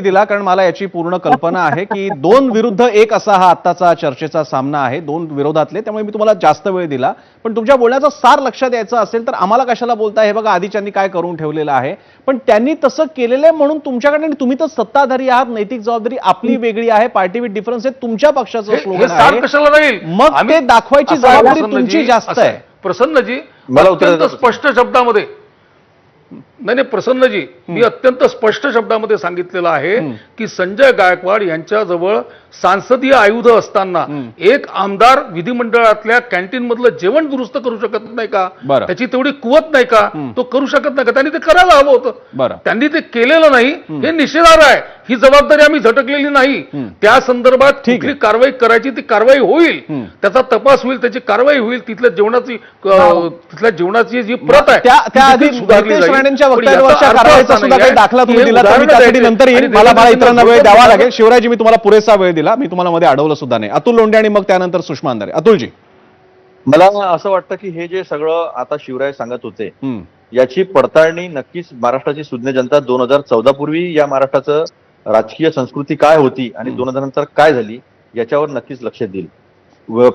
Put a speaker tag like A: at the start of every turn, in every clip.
A: दिला कारण मला याची पूर्ण कल्पना आहे की दोन विरुद्ध एक असा हा आत्ताचा चर्चेचा सामना आहे दोन विरोधातले त्यामुळे मी तुम्हाला जास्त वेळ दिला. पण तुमच्या बोलण्याचा सार लक्षात यायचं असेल तर आम्हाला कशाला बोलताय? हे बघा आधीच्यांनी काय करून ठेवलेलं आहे. पण त्यांनी तसं केलेलं आहे म्हणून तुमच्याकडे आणि तुम्ही तर सत्ताधारी आहात नैतिक जबाबदारी आपली वेगळी आहे पार्टी विथ डिफरन्स हे तुमच्या पक्षाचं स्लोगन
B: सार
A: आहे. मग ते दाखवायची जबाबदारी तुमची जास्त आहे.
B: प्रसन्नजी
C: मला.
B: स्पष्ट शब्दामध्ये नाही नाही प्रसन्नजी मी अत्यंत स्पष्ट शब्दामध्ये सांगितलेलं आहे की संजय गायकवाड यांच्याजवळ सांसदीय आयुध असताना एक आमदार विधिमंडळातल्या कॅन्टीन मधलं जेवण दुरुस्त करू शकत नाही का. त्याची तेवढी कुवत नाही का? तो करू शकत नाही का? त्यांनी ते करायला हवं होतं. त्यांनी ते केलेलं नाही. हे निषेधार्ह आहे. ही जबाबदारी आम्ही झटकलेली नाही. त्या संदर्भात कुठली कारवाई करायची ती कारवाई होईल. त्याचा तपास होईल त्याची कारवाई होईल. तिथल्या जेवणाची तिथल्या जेवणाची जी प्रत आहे
A: त्या
B: देखील सुधारली अर्थ
A: कारवाईचा
B: असा
A: सुद्धा काही
B: नाहीये
A: दाखला
B: की
A: तुम्ही दिला तर मी
B: उदाहरणं
A: त्यासाठी
B: द्यायचे.
A: नंतर येईल
B: आणि
A: मला मला
B: देवेंद्र
A: इतरांना वेळ द्यावा
B: फडणवीस
A: लागेल. शिवराजी मी तुम्हाला पुरेसा वेळ दिला. मी तुम्हाला मध्ये अडवलं सुद्धा नाही. अतुल लोंढे आणि मग त्यानंतर सुषमा अंधारे. अतुलजी.
C: मला असं वाटतं की हे जे सगळं आता शिवराय सांगत होते. याची पडताळणी नक्कीच महाराष्ट्राची सुज्ञ जनता दोन हजार चौदा पूर्वी या महाराष्ट्राचं राजकीय संस्कृती काय होती आणि दोन हजार नंतर काय झाली याच्यावर नक्कीच लक्ष देईल.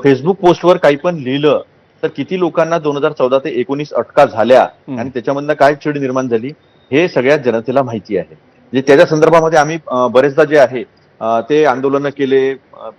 C: फेसबुक पोस्टवर काही पण लिहिलं तर किती लोकांना दोन हजार चौदा ते एकोणीस अटका झाल्या आणि त्याच्यामधनं काय चीड निर्माण झाली हे सगळ्याच जनतेला माहिती आहे. म्हणजे त्याच्या संदर्भामध्ये आम्ही बरेचदा जे आहे ते आंदोलनं केले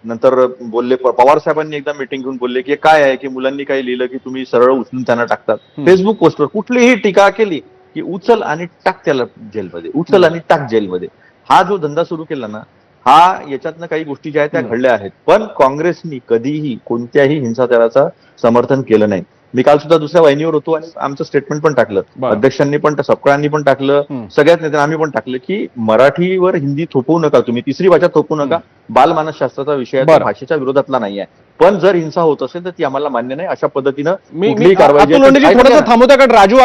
C: नंतर बोलले पवार साहेबांनी एकदा मिटिंग घेऊन बोलले की काय आहे की मुलांनी काही लिहिलं की तुम्ही सरळ उचलून त्यांना टाकतात? फेसबुक पोस्टवर कुठलीही टीका केली की उचल आणि टाक त्याला जेलमध्ये उचल आणि टाक जेलमध्ये. हा जो धंदा सुरू केला ना हा याच्यातनं काही गोष्टी ज्या आहेत त्या घडल्या आहेत. पण काँग्रेसनी कधीही कोणत्याही हिंसाचाराचं समर्थन केलं नाही. मी काल सुद्धा दुसऱ्या वाहिनीवर होतो आणि आमचं स्टेटमेंट पण टाकलं. अध्यक्षांनी पण सपकाळांनी पण टाकलं. सगळ्याच नेत्यांनी आम्ही पण टाकलं की मराठीवर हिंदी थोपवू नका तुम्ही. तिसरी भाषा थोपवू नका. बालमानसशास्त्राचा विषय. भाषेच्या विरोधातला नाही आहे. पण जर हिंसा होत असेल तर ती आम्हाला मान्य नाही. अशा पद्धतीनं?
A: थांबवत्या कारण राजू